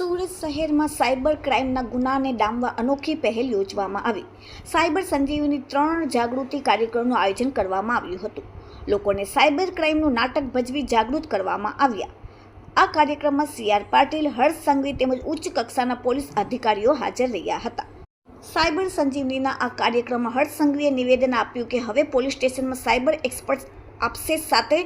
સુરત શહેરમાં સાયબર ક્રાઇમના ગુનાને ડામવા અનોખી પહેલ યોજવામાં આવી. સાયબર સંજીવની ત્રણ જાગૃતિ કાર્યક્રમનું આયોજન કરવામાં આવ્યું હતું. લોકોને સાયબર ક્રાઇમનું નાટક ભજવી જાગૃત કરવામાં આવ્યા. આ કાર્યક્રમમાં સી આર પાટીલ, હર્ષ સંઘવી તેમજ ઉચ્ચ કક્ષાના પોલીસ અધિકારીઓ હાજર રહ્યા હતા. સાયબર સંજીવનીના આ કાર્યક્રમમાં હર્ષ સંઘવીએ નિવેદન આપ્યું કે હવે પોલીસ સ્ટેશનમાં સાયબર એક્સપર્ટ આપશે સાથે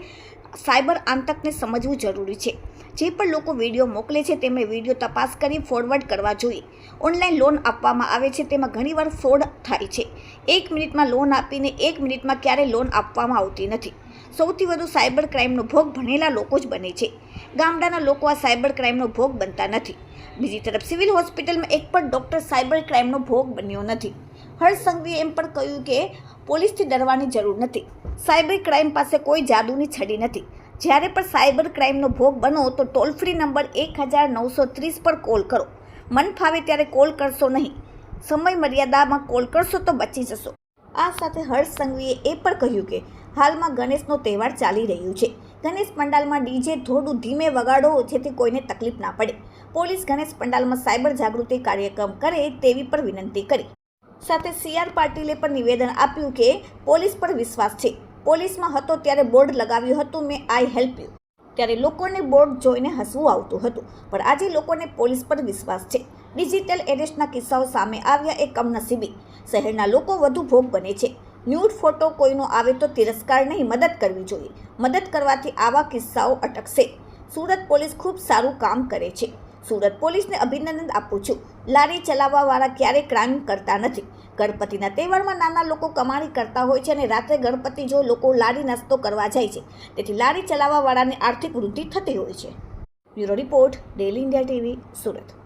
સાયબર આતંકને સમજવું જરૂરી છે. જે પણ લોકો વીડિયો મોકલે છે તેમણે વીડિયો તપાસ કરી ફોરવર્ડ કરવા જોઈએ. ઓનલાઈન લોન આપવામાં આવે છે, તેમાં ઘણીવાર ફ્રોડ થાય છે. એક મિનિટમાં લોન આપીને એક મિનિટમાં ક્યારેય લોન આપવામાં આવતી નથી. સૌથી વધુ સાયબર ક્રાઇમનો ભોગ ભણેલા લોકો જ બને છે. ગામડાના લોકો આ સાયબર ક્રાઇમનો ભોગ બનતા નથી. બીજી તરફ સિવિલ હોસ્પિટલમાં એક પણ ડૉક્ટર સાયબર ક્રાઇમનો ભોગ બન્યો નથી. હર્ષ સંઘવીએ એમ પણ કહ્યું કે, પોલીસથી ડરવાની જરૂર નથી. સાયબર ક્રાઇમ પાસે કોઈ જાદુની છડી નથી. જ્યારે પણ સાયબર ક્રાઇમનો ભોગ બનો તો ટોલ ફ્રી નંબર એક હજાર નવસો ત્રીસ પર કોલ કરો. મન ફાવે ત્યારે કોલ કરશો નહીં. સમય મર્યાદામાં કોલ કરશો તો બચી જશો. આ સાથે હર્ષ સંઘવીએ એ પણ કહ્યું કે, હાલમાં ગણેશનો તહેવાર ચાલી રહ્યું છે. ગણેશ પંડાલમાં ડીજે થોડું ધીમે વગાડો જેથી કોઈને તકલીફ ના પડે. પોલીસ ગણેશ પંડાલમાં સાયબર જાગૃતિ કાર્યક્રમ કરે તેવી પણ વિનંતી કરી. સાથે સીઆર પાટીલે પણ નિવેદન આપ્યું કે, પોલીસ પર વિશ્વાસ છે. પોલીસમાં હતો ત્યારે બોર્ડ લગાવ્યું હતું, મેં આઈ હેલ્પ યુ. ત્યારે લોકોને બોર્ડ જોઈને હસવું આવતું હતું, પણ આજે લોકોને પોલીસ પર વિશ્વાસ છે. ડિજિટલ એરેસ્ટના કિસ્સાઓ સામે આવ્યા એ કમનસીબી. શહેરના લોકો વધુ ભોગ બને છે. ન્યૂડ ફોટો કોઈનો આવે તો તિરસ્કાર નહીં મદદ કરવી જોઈએ. મદદ કરવાથી આવા કિસ્સાઓ અટકશે. સુરત પોલીસ ખૂબ સારું કામ કરે છે. સુરત પોલીસને અભિનંદન આપું છું. લારી ચલાવવાવાળા ક્યારેય ક્રાઇમ કરતા નથી. ગણપતિના તહેવારમાં નાના લોકો કમાણી કરતા હોય છે અને રાત્રે ગણપતિ જો લોકો લારી નાસ્તો કરવા જાય છે. તેથી લારી ચલાવવાવાળાને આર્થિક વૃદ્ધિ થતી હોય છે. Bureau report, daily India TV, Surat.